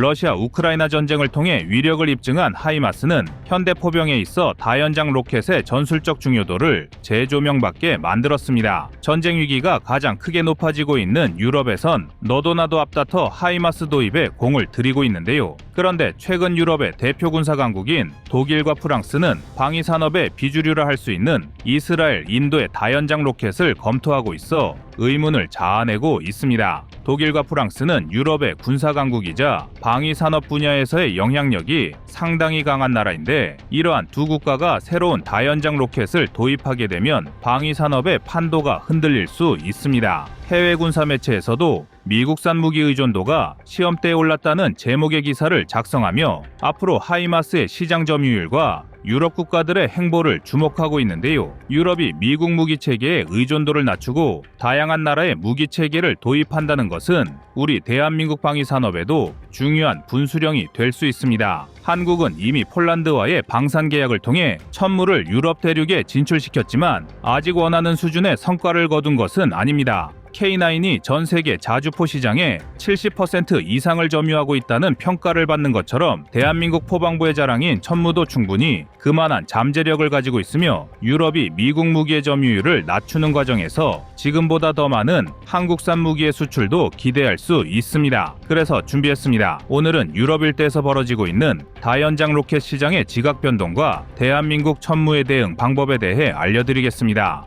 러시아 우크라이나 전쟁을 통해 위력을 입증한 하이마스는 현대 포병에 있어 다연장 로켓의 전술적 중요도를 재조명받게 만들었습니다. 전쟁 위기가 가장 크게 높아지고 있는 유럽에선 너도 나도 앞다퉈 하이마스 도입에 공을 들이고 있는데요. 그런데 최근 유럽의 대표 군사 강국인 독일과 프랑스는 방위 산업의 비주류라 할 수 있는 이스라엘, 인도의 다연장 로켓을 검토하고 있어 의문을 자아내고 있습니다. 독일과 프랑스는 유럽의 군사 강국이자 방위 산업 분야에서의 영향력이 상당히 강한 나라인데 이러한 두 국가가 새로운 다연장 로켓을 도입하게 되면 방위 산업의 판도가 흔들릴 수 있습니다. 해외 군사 매체에서도 미국산 무기 의존도가 시험대에 올랐다는 제목의 기사를 작성하며 앞으로 하이마스의 시장 점유율과 유럽 국가들의 행보를 주목하고 있는데요. 유럽이 미국 무기 체계의 의존도를 낮추고 다양한 나라의 무기 체계를 도입한다는 것은 우리 대한민국 방위 산업에도 중요한 분수령이 될 수 있습니다. 한국은 이미 폴란드와의 방산 계약을 통해 천무를 유럽 대륙에 진출시켰지만 아직 원하는 수준의 성과를 거둔 것은 아닙니다. K9이 전 세계 자주포 시장에 70% 이상을 점유하고 있다는 평가를 받는 것처럼 대한민국 포방부의 자랑인 천무도 충분히 그만한 잠재력을 가지고 있으며 유럽이 미국 무기의 점유율을 낮추는 과정에서 지금보다 더 많은 한국산 무기의 수출도 기대할 수 있습니다. 그래서 준비했습니다. 오늘은 유럽 일대에서 벌어지고 있는 다연장 로켓 시장의 지각 변동과 대한민국 천무의 대응 방법에 대해 알려드리겠습니다.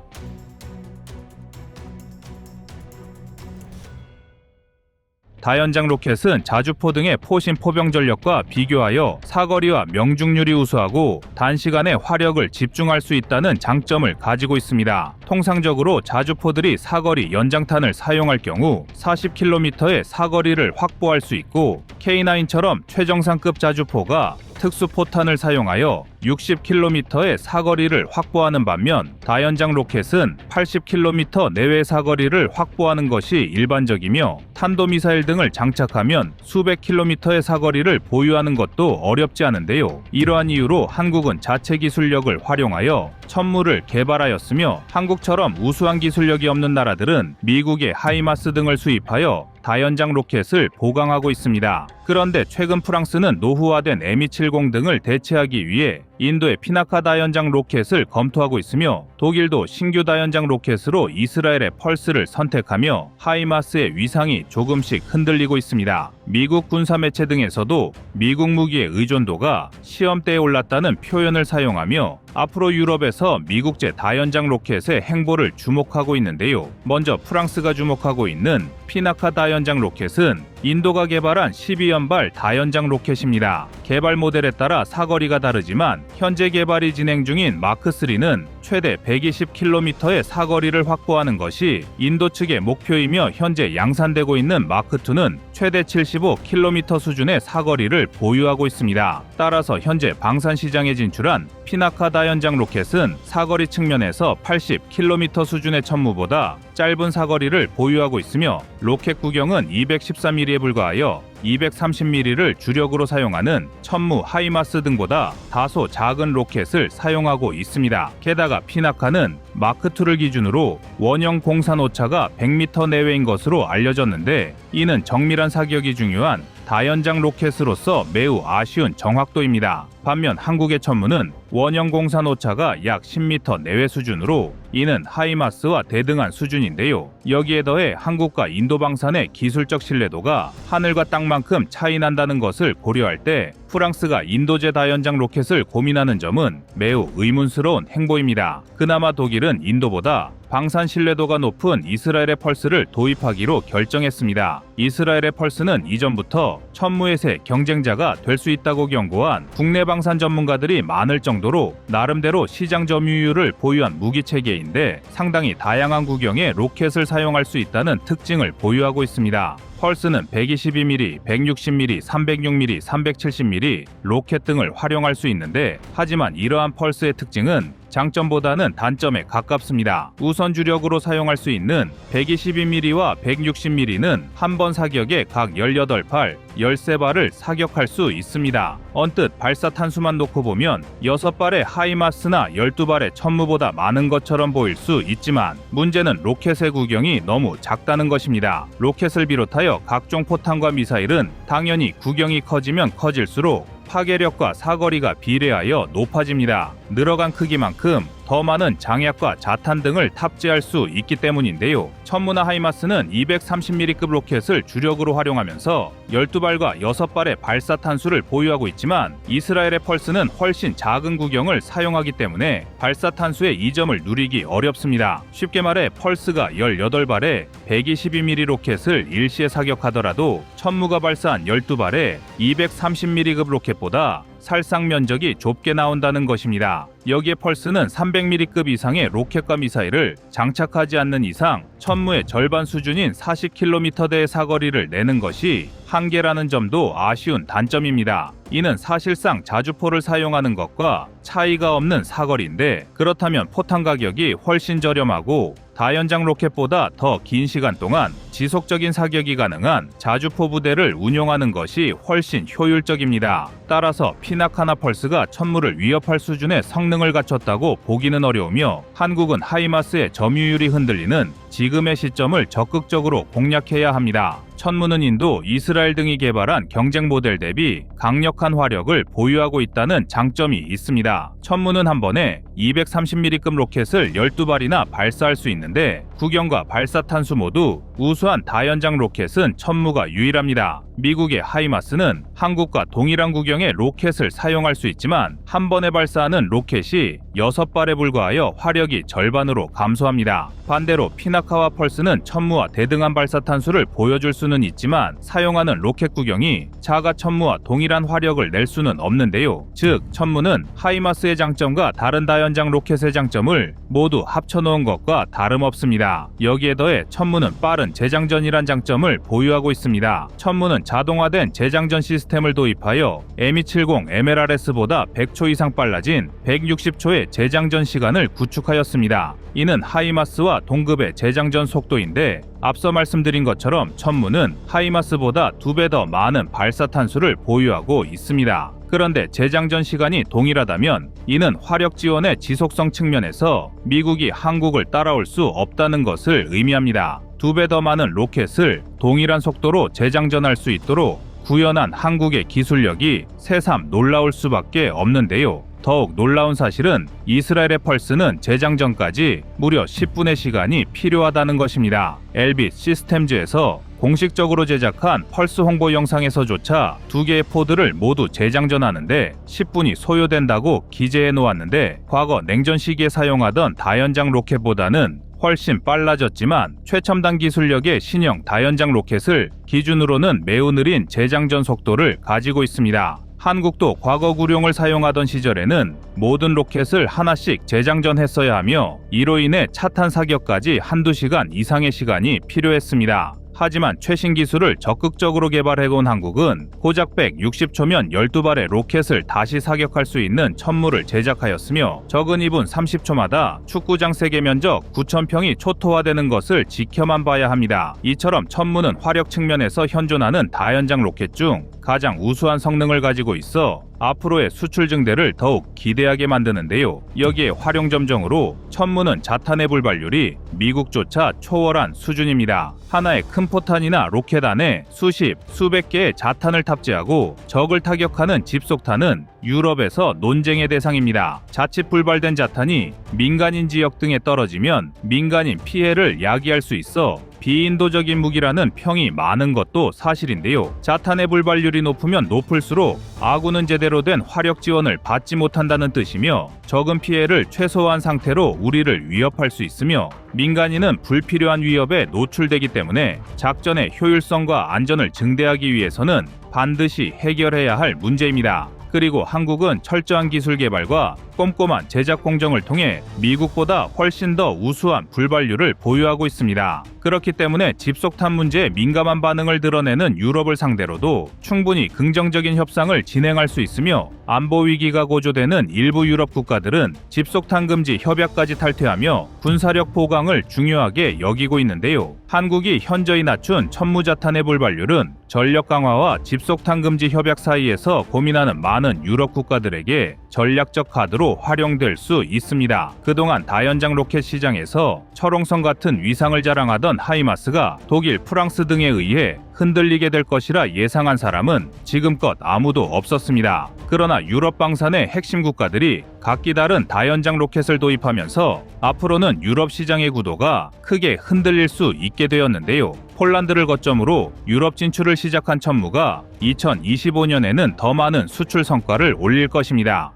다연장 로켓은 자주포 등의 포신 포병 전력과 비교하여 사거리와 명중률이 우수하고 단시간에 화력을 집중할 수 있다는 장점을 가지고 있습니다. 통상적으로 자주포들이 사거리 연장탄을 사용할 경우 40km의 사거리를 확보할 수 있고 K9처럼 최정상급 자주포가 특수 포탄을 사용하여 60km의 사거리를 확보하는 반면 다연장 로켓은 80km 내외 사거리를 확보하는 것이 일반적이며 탄도미사일 등을 장착하면 수백 킬로미터의 사거리를 보유하는 것도 어렵지 않은데요. 이러한 이유로 한국은 자체 기술력을 활용하여 천무를 개발하였으며 한국처럼 우수한 기술력이 없는 나라들은 미국의 하이마스 등을 수입하여 다연장 로켓을 보강하고 있습니다. 그런데 최근 프랑스는 노후화된 M270 등을 대체하기 위해 인도의 피나카 다연장 로켓을 검토하고 있으며 독일도 신규 다연장 로켓으로 이스라엘의 펄스를 선택하며 하이마스의 위상이 조금씩 흔들리고 있습니다. 미국 군사 매체 등에서도 미국 무기의 의존도가 시험대에 올랐다는 표현을 사용하며 앞으로 유럽에서 미국제 다연장 로켓의 행보를 주목하고 있는데요. 먼저 프랑스가 주목하고 있는 피나카 다연장 로켓은 인도가 개발한 12연발 다연장 로켓입니다. 개발 모델에 따라 사거리가 다르지만 현재 개발이 진행 중인 마크3는 최대 120km의 사거리를 확보하는 것이 인도 측의 목표이며 현재 양산되고 있는 마크2는 최대 75km 수준의 사거리를 보유하고 있습니다. 따라서 현재 방산 시장에 진출한 피나카 다연장 로켓은 사거리 측면에서 80km 수준의 천무보다 짧은 사거리를 보유하고 있으며 로켓 구경은 213mm에 불과하여 230mm를 주력으로 사용하는 천무 하이마스 등보다 다소 작은 로켓을 사용하고 있습니다. 게다가 피나카는 마크2를 기준으로 원형 공산 오차가 100m 내외인 것으로 알려졌는데 이는 정밀한 사격이 중요한 다연장 로켓으로서 매우 아쉬운 정확도입니다. 반면 한국의 천무는 원형 공산 오차가 약 10m 내외 수준으로 이는 하이마스와 대등한 수준인데요. 여기에 더해 한국과 인도 방산의 기술적 신뢰도가 하늘과 땅만큼 차이 난다는 것을 고려할 때 프랑스가 인도제 다연장 로켓을 고민하는 점은 매우 의문스러운 행보입니다. 그나마 독일은 인도보다 방산 신뢰도가 높은 이스라엘의 펄스를 도입하기로 결정했습니다. 이스라엘의 펄스는 이전부터 천무의 새 경쟁자가 될 수 있다고 경고한 국내 방산 전문가들이 많을 정도로 나름대로 시장 점유율을 보유한 무기 체계인데 상당히 다양한 구경의 로켓을 사용할 수 있다는 특징을 보유하고 있습니다. 펄스는 122mm, 160mm, 306mm, 370mm 로켓 등을 활용할 수 있는데 하지만 이러한 펄스의 특징은 장점보다는 단점에 가깝습니다. 우선 주력으로 사용할 수 있는 122mm와 160mm는 한 번 사격에 각 18발, 13발을 사격할 수 있습니다. 언뜻 발사 탄수만 놓고 보면 6발의 하이마스나 12발의 천무보다 많은 것처럼 보일 수 있지만 문제는 로켓의 구경이 너무 작다는 것입니다. 로켓을 비롯하여 각종 포탄과 미사일은 당연히 구경이 커지면 커질수록 파괴력과 사거리가 비례하여 높아집니다. 늘어간 크기만큼 더 많은 장약과 자탄 등을 탑재할 수 있기 때문인데요. 천문화 하이마스는 230mm급 로켓을 주력으로 활용하면서 12발과 6발의 발사 탄수를 보유하고 있지만 이스라엘의 펄스는 훨씬 작은 구경을 사용하기 때문에 발사 탄수의 이점을 누리기 어렵습니다. 쉽게 말해 펄스가 18발의 122mm 로켓을 일시에 사격하더라도 천무가 발사한 12발의 230mm급 로켓보다 살상 면적이 좁게 나온다는 것입니다. 여기에 펄스는 300mm급 이상의 로켓과 미사일을 장착하지 않는 이상 천무의 절반 수준인 40km대의 사거리를 내는 것이 한계라는 점도 아쉬운 단점입니다. 이는 사실상 자주포를 사용하는 것과 차이가 없는 사거리인데 그렇다면 포탄 가격이 훨씬 저렴하고 다연장 로켓보다 더 긴 시간 동안 지속적인 사격이 가능한 자주포 부대를 운용하는 것이 훨씬 효율적입니다. 따라서 피나카나 펄스가 천무를 위협할 수준의 성능을 갖췄다고 보기는 어려우며 한국은 하이마스의 점유율이 흔들리는 지금의 시점을 적극적으로 공략해야 합니다. 천무는 인도, 이스라엘 등이 개발한 경쟁 모델 대비 강력한 화력을 보유하고 있다는 장점이 있습니다. 천무는 한 번에 230mm급 로켓을 12발이나 발사할 수 있는데 구경과 발사 탄수 모두 우수한 다연장 로켓은 천무가 유일합니다. 미국의 하이마스는 한국과 동일한 구경의 로켓을 사용할 수 있지만 한 번에 발사하는 로켓이 6발에 불과하여 화력이 절반으로 감소합니다. 반대로 피나카와 펄스는 천무와 대등한 발사 탄수를 보여줄 수는 있지만 사용하는 로켓 구경이 자가 천무와 동일한 화력을 낼 수는 없는데요. 즉 천무는 하이마스의 장점과 다른 다연장 로켓의 장점을 모두 합쳐놓은 것과 다름없습니다. 여기에 더해 천무는 빠른 재장전이란 장점을 보유하고 있습니다. 천무는 자동화된 재장전 시스템을 도입하여 M270 MLRS보다 100초 이상 빨라진 160초의 재장전 시간을 구축하였습니다. 이는 하이마스와 동급의 재장전 속도인데 앞서 말씀드린 것처럼 천무는 하이마스보다 두배더 많은 발사 탄수를 보유하고 있습니다. 그런데 재장전 시간이 동일하다면 이는 화력 지원의 지속성 측면에서 미국이 한국을 따라올 수 없다는 것을 의미합니다. 두 배 더 많은 로켓을 동일한 속도로 재장전할 수 있도록 구현한 한국의 기술력이 새삼 놀라울 수밖에 없는데요. 더욱 놀라운 사실은 이스라엘의 펄스는 재장전까지 무려 10분의 시간이 필요하다는 것입니다. 엘빗 시스템즈에서 공식적으로 제작한 펄스 홍보 영상에서조차 두 개의 포드를 모두 재장전하는데 10분이 소요된다고 기재해 놓았는데 과거 냉전 시기에 사용하던 다연장 로켓보다는 훨씬 빨라졌지만 최첨단 기술력의 신형 다연장 로켓을 기준으로는 매우 느린 재장전 속도를 가지고 있습니다. 한국도 과거 구룡을 사용하던 시절에는 모든 로켓을 하나씩 재장전했어야 하며 이로 인해 차탄 사격까지 한두 시간 이상의 시간이 필요했습니다. 하지만 최신 기술을 적극적으로 개발해온 한국은 고작 160초면 12발의 로켓을 다시 사격할 수 있는 천무를 제작하였으며 적은 2분 30초마다 축구장 세계 면적 9,000평이 초토화되는 것을 지켜만 봐야 합니다. 이처럼 천무는 화력 측면에서 현존하는 다연장 로켓 중 가장 우수한 성능을 가지고 있어 앞으로의 수출 증대를 더욱 기대하게 만드는데요. 여기에 활용 점정으로 천무는 자탄의 불발률이 미국조차 초월한 수준입니다. 하나의 큰 포탄이나 로켓 안에 수십, 수백 개의 자탄을 탑재하고 적을 타격하는 집속탄은 유럽에서 논쟁의 대상입니다. 자칫 불발된 자탄이 민간인 지역 등에 떨어지면 민간인 피해를 야기할 수 있어 비인도적인 무기라는 평이 많은 것도 사실인데요. 자탄의 불발률이 높으면 높을수록 아군은 제대로 된 화력 지원을 받지 못한다는 뜻이며 적은 피해를 최소화한 상태로 우리를 위협할 수 있으며 민간인은 불필요한 위협에 노출되기 때문에 작전의 효율성과 안전을 증대하기 위해서는 반드시 해결해야 할 문제입니다. 그리고 한국은 철저한 기술 개발과 꼼꼼한 제작 공정을 통해 미국보다 훨씬 더 우수한 불발률을 보유하고 있습니다. 그렇기 때문에 집속탄 문제에 민감한 반응을 드러내는 유럽을 상대로도 충분히 긍정적인 협상을 진행할 수 있으며 안보 위기가 고조되는 일부 유럽 국가들은 집속탄 금지 협약까지 탈퇴하며 군사력 보강을 중요하게 여기고 있는데요. 한국이 현저히 낮춘 천무자탄의 불발률은 전력 강화와 집속탄 금지 협약 사이에서 고민하는 많은 유럽 국가들에게 전략적 카드로 활용될 수 있습니다. 그동안 다연장 로켓 시장에서 철옹성 같은 위상을 자랑하던 하이마스가 독일, 프랑스 등에 의해 흔들리게 될 것이라 예상한 사람은 지금껏 아무도 없었습니다. 그러나 유럽 방산의 핵심 국가들이 각기 다른 다연장 로켓을 도입하면서 앞으로는 유럽 시장의 구도가 크게 흔들릴 수 있게 되었는데요. 폴란드를 거점으로 유럽 진출을 시작한 천무가 2025년에는 더 많은 수출 성과를 올릴 것입니다.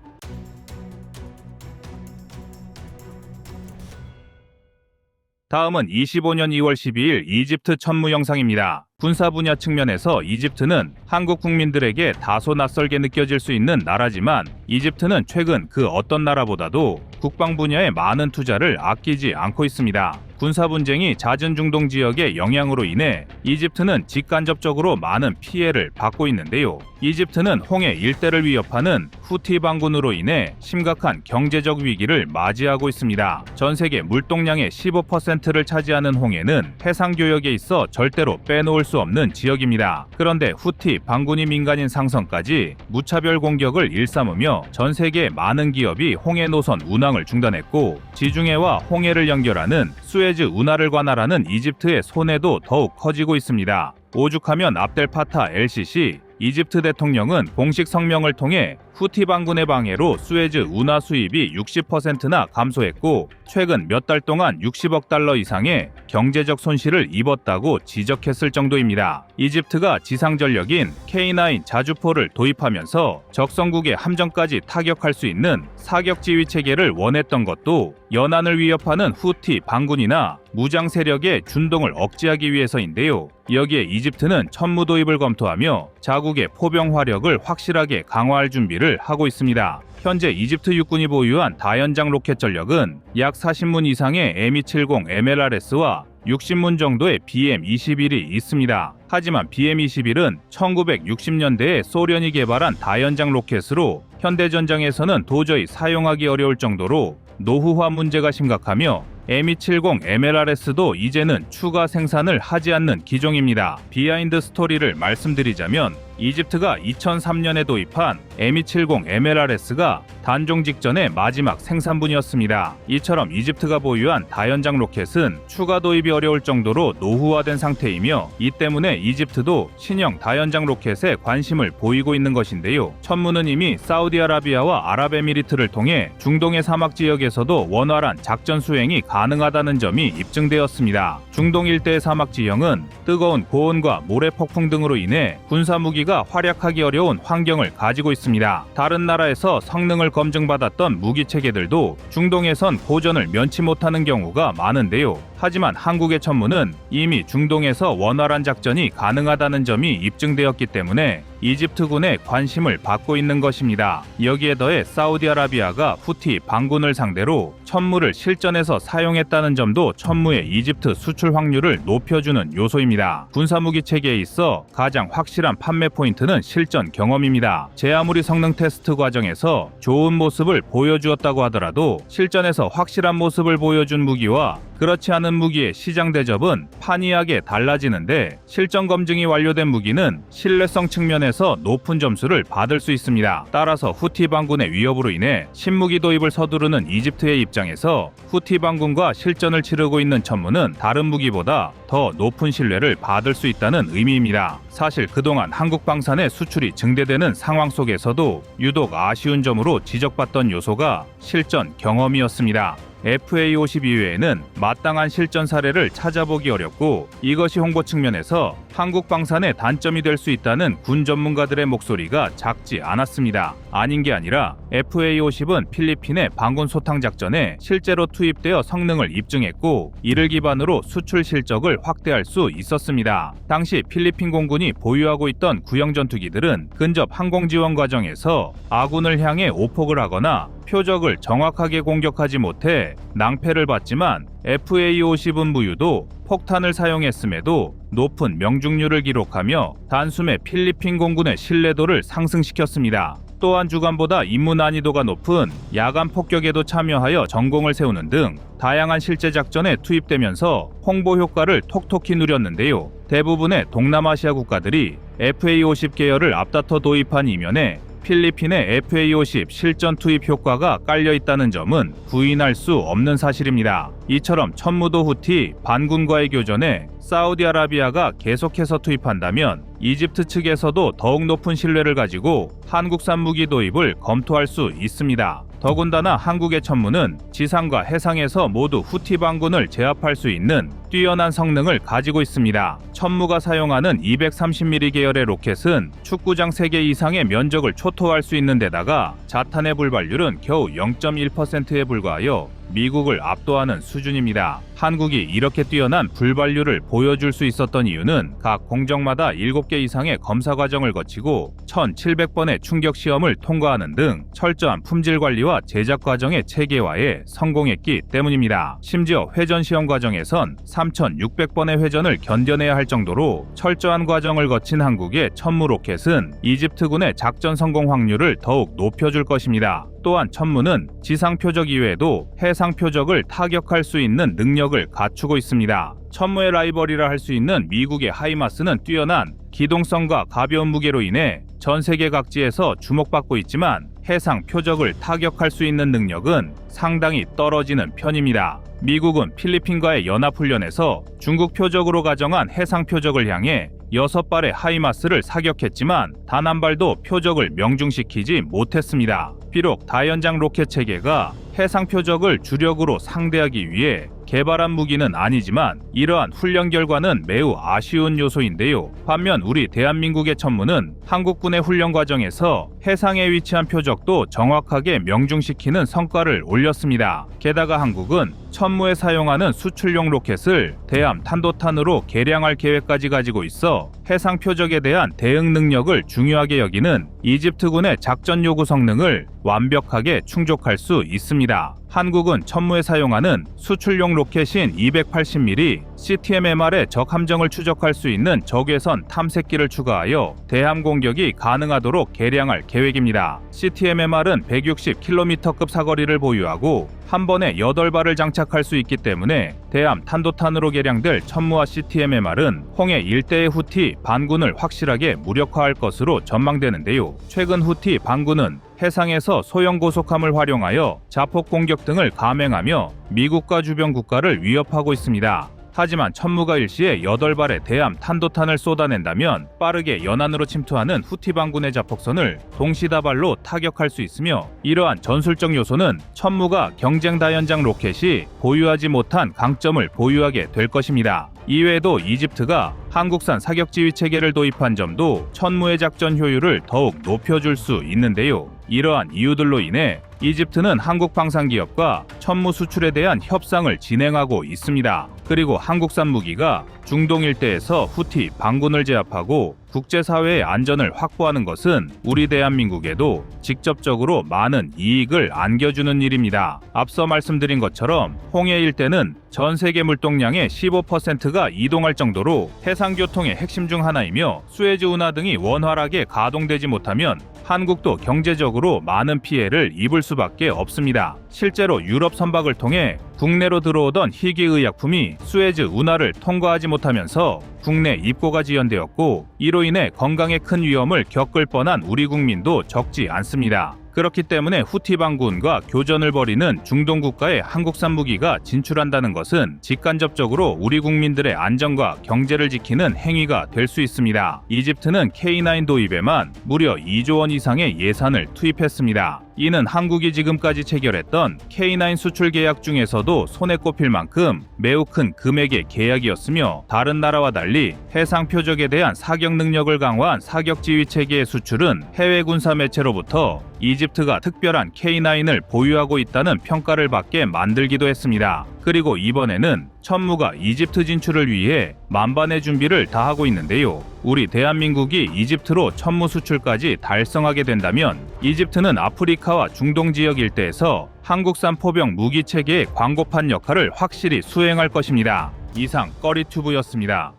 다음은 25년 2월 12일 이집트 천무 영상입니다. 군사 분야 측면에서 이집트는 한국 국민들에게 다소 낯설게 느껴질 수 있는 나라지만 이집트는 최근 그 어떤 나라보다도 국방 분야에 많은 투자를 아끼지 않고 있습니다. 군사 분쟁이 잦은 중동 지역의 영향으로 인해 이집트는 직간접적으로 많은 피해를 받고 있는데요. 이집트는 홍해 일대를 위협하는 후티 반군으로 인해 심각한 경제적 위기를 맞이하고 있습니다. 전 세계 물동량의 15%를 차지하는 홍해는 해상 교역에 있어 절대로 빼놓을 수 없는 지역입니다. 그런데 후티 반군이 민간인 상선까지 무차별 공격을 일삼으며 전 세계 많은 기업이 홍해 노선 운항을 중단했고 지중해와 홍해를 연결하는 수에즈 운하를 관할하는 이집트의 손해도 더욱 커지고 있습니다. 오죽하면 압델 파타 LCC 이집트 대통령은 공식 성명을 통해 후티 반군의 방해로 수에즈 운하 수입이 60%나 감소했고 최근 몇 달 동안 60억 달러 이상의 경제적 손실을 입었다고 지적했을 정도입니다. 이집트가 지상 전력인 K9 자주포를 도입하면서 적성국의 함정까지 타격할 수 있는 사격 지휘 체계를 원했던 것도 연안을 위협하는 후티 반군이나 무장 세력의 준동을 억제하기 위해서인데요. 여기에 이집트는 천무 도입을 검토하며 자국의 포병 화력을 확실하게 강화할 준비를 하고 있습니다. 현재 이집트 육군이 보유한 다연장 로켓 전력은 약 40문 이상의 M270 MLRS와 60문 정도의 BM-21이 있습니다. 하지만 BM-21은 1960년대에 소련이 개발한 다연장 로켓으로 현대 전장에서는 도저히 사용하기 어려울 정도로 노후화 문제가 심각하며 M270 MLRS도 이제는 추가 생산을 하지 않는 기종입니다. 비하인드 스토리를 말씀드리자면 이집트가 2003년에 도입한 M270 MLRS가 단종 직전의 마지막 생산분이었습니다. 이처럼 이집트가 보유한 다연장 로켓은 추가 도입이 어려울 정도로 노후화된 상태이며 이 때문에 이집트도 신형 다연장 로켓에 관심을 보이고 있는 것인데요. 천무는 이미 사우디아라비아와 아랍에미리트를 통해 중동의 사막 지역에서도 원활한 작전 수행이 가능하다는 점이 입증되었습니다. 중동 일대의 사막 지형은 뜨거운 고온과 모래 폭풍 등으로 인해 군사 무기 가 활약하기 어려운 환경을 가지고 있습니다. 다른 나라에서 성능을 검증받았던 무기 체계들도 중동에선 고전을 면치 못하는 경우가 많은데요. 하지만 한국의 천무는 이미 중동에서 원활한 작전이 가능하다는 점이 입증되었기 때문에 이집트군의 관심을 받고 있는 것입니다. 여기에 더해 사우디아라비아가 후티 반군을 상대로 천무를 실전에서 사용했다는 점도 천무의 이집트 수출 확률을 높여주는 요소입니다. 군사무기 체계에 있어 가장 확실한 판매 포인트는 실전 경험입니다. 제 아무리 성능 테스트 과정에서 좋은 모습을 보여주었다고 하더라도 실전에서 확실한 모습을 보여준 무기와 그렇지 않은 무기의 시장 대접은 판이하게 달라지는데 실전 검증이 완료된 무기는 신뢰성 측면에서 높은 점수를 받을 수 있습니다. 따라서 후티 반군의 위협으로 인해 신무기 도입을 서두르는 이집트의 입장에서 후티 반군과 실전을 치르고 있는 천무는 다른 무기보다 더 높은 신뢰를 받을 수 있다는 의미입니다. 사실 그동안 한국 방산의 수출이 증대되는 상황 속에서도 유독 아쉬운 점으로 지적받던 요소가 실전 경험이었습니다. FA50 이외에는 마땅한 실전 사례를 찾아보기 어렵고 이것이 홍보 측면에서 한국 방산의 단점이 될 수 있다는 군 전문가들의 목소리가 작지 않았습니다. 아닌 게 아니라 FA50은 필리핀의 반군 소탕 작전에 실제로 투입되어 성능을 입증했고 이를 기반으로 수출 실적을 확대할 수 있었습니다. 당시 필리핀 공군이 보유하고 있던 구형 전투기들은 근접 항공 지원 과정에서 아군을 향해 오폭을 하거나 표적을 정확하게 공격하지 못해 낭패를 봤지만 FA-50은 무유도 폭탄을 사용했음에도 높은 명중률을 기록하며 단숨에 필리핀 공군의 신뢰도를 상승시켰습니다. 또한 주간보다 임무 난이도가 높은 야간 폭격에도 참여하여 전공을 세우는 등 다양한 실제 작전에 투입되면서 홍보 효과를 톡톡히 누렸는데요. 대부분의 동남아시아 국가들이 FA-50 계열을 앞다퉈 도입한 이면에 필리핀의 FA-50 실전 투입 효과가 깔려 있다는 점은 부인할 수 없는 사실입니다. 이처럼 천무도 후티 반군과의 교전에 사우디아라비아가 계속해서 투입한다면 이집트 측에서도 더욱 높은 신뢰를 가지고 한국산 무기 도입을 검토할 수 있습니다. 더군다나 한국의 천무는 지상과 해상에서 모두 후티 반군을 제압할 수 있는 뛰어난 성능을 가지고 있습니다. 천무가 사용하는 230mm 계열의 로켓은 축구장 3개 이상의 면적을 초토할 수 있는 데다가 자탄의 불발률은 겨우 0.1%에 불과하여 미국을 압도하는 수준입니다. 한국이 이렇게 뛰어난 불발률을 보여줄 수 있었던 이유는 각 공정마다 7개 이상의 검사 과정을 거치고 1,700번의 충격 시험을 통과하는 등 철저한 품질 관리와 제작 과정의 체계화에 성공했기 때문입니다. 심지어 회전 시험 과정에선 3,600번의 회전을 견뎌내야 할 정도로 철저한 과정을 거친 한국의 천무 로켓은 이집트군의 작전 성공 확률을 더욱 높여줄 것입니다. 또한 천무는 지상 표적 이외에도 해상 표적을 타격할 수 있는 능력을 갖추고 있습니다. 천무의 라이벌이라 할 수 있는 미국의 하이마스는 뛰어난 기동성과 가벼운 무게로 인해 전 세계 각지에서 주목받고 있지만 해상 표적을 타격할 수 있는 능력은 상당히 떨어지는 편입니다. 미국은 필리핀과의 연합훈련에서 중국 표적으로 가정한 해상 표적을 향해 여섯 발의 하이마스를 사격했지만 단 한 발도 표적을 명중시키지 못했습니다. 비록 다연장 로켓 체계가 해상 표적을 주력으로 상대하기 위해 개발한 무기는 아니지만 이러한 훈련 결과는 매우 아쉬운 요소인데요. 반면 우리 대한민국의 천무는 한국군의 훈련 과정에서 해상에 위치한 표적도 정확하게 명중시키는 성과를 올렸습니다. 게다가 한국은 천무에 사용하는 수출용 로켓을 대함 탄도탄으로 개량할 계획까지 가지고 있어 해상 표적에 대한 대응 능력을 중요하게 여기는 이집트군의 작전 요구 성능을 완벽하게 충족할 수 있습니다. 한국은 천무에 사용하는 수출용 로켓인 280mm CTMMR의 적 함정을 추적할 수 있는 적외선 탐색기를 추가하여 대함 공격이 가능하도록 개량할 계획입니다. CTMMR은 160km급 사거리를 보유하고 한 번에 8발을 장착할 수 있기 때문에 대함 탄도탄으로 개량될 천무와 CTMMR은 홍해 일대의 후티 반군을 확실하게 무력화할 것으로 전망되는데요. 최근 후티 반군은 해상에서 소형 고속함을 활용하여 자폭 공격 등을 감행하며 미국과 주변 국가를 위협하고 있습니다. 하지만 천무가 일시에 8발의 대함 탄도탄을 쏟아낸다면 빠르게 연안으로 침투하는 후티 반군의 자폭선을 동시다발로 타격할 수 있으며 이러한 전술적 요소는 천무가 경쟁 다연장 로켓이 보유하지 못한 강점을 보유하게 될 것입니다. 이외에도 이집트가 한국산 사격 지휘 체계를 도입한 점도 천무의 작전 효율을 더욱 높여줄 수 있는데요. 이러한 이유들로 인해 이집트는 한국 방산 기업과 천무 수출에 대한 협상을 진행하고 있습니다. 그리고 한국산 무기가 중동 일대에서 후티 반군을 제압하고 국제사회의 안전을 확보하는 것은 우리 대한민국에도 직접적으로 많은 이익을 안겨주는 일입니다. 앞서 말씀드린 것처럼 홍해 일대는 전 세계 물동량의 15%가 이동할 정도로 해상교통의 핵심 중 하나이며 수에즈 운하 등이 원활하게 가동되지 못하면 한국도 경제적으로 많은 피해를 입을 수밖에 없습니다. 실제로 유럽 선박을 통해 국내로 들어오던 희귀의약품 이 수에즈 운하를 통과하지 못하면서 국내 입고가 지연되었고 이로 인해 건강에 큰 위험을 겪을 뻔한 우리 국민도 적지 않습니다. 그렇기 때문에 후티 반군과 교전을 벌이는 중동 국가에 한국산 무기가 진출한다는 것은 직간접적으로 우리 국민들의 안전과 경제를 지키는 행위가 될 수 있습니다. 이집트는 K9 도입에만 무려 2조 원 이상의 예산을 투입했습니다. 이는 한국이 지금까지 체결했던 K9 수출 계약 중에서도 손에 꼽힐 만큼 매우 큰 금액의 계약이었으며 다른 나라와 달리 해상 표적에 대한 사격 능력을 강화한 사격 지휘 체계의 수출은 해외 군사 매체로부터 이집트가 특별한 K9을 보유하고 있다는 평가를 받게 만들기도 했습니다. 그리고 이번에는 천무가 이집트 진출을 위해 만반의 준비를 다하고 있는데요. 우리 대한민국이 이집트로 천무 수출까지 달성하게 된다면 이집트는 아프리카와 중동 지역 일대에서 한국산 포병 무기 체계의 광고판 역할을 확실히 수행할 것입니다. 이상 꺼리튜브였습니다.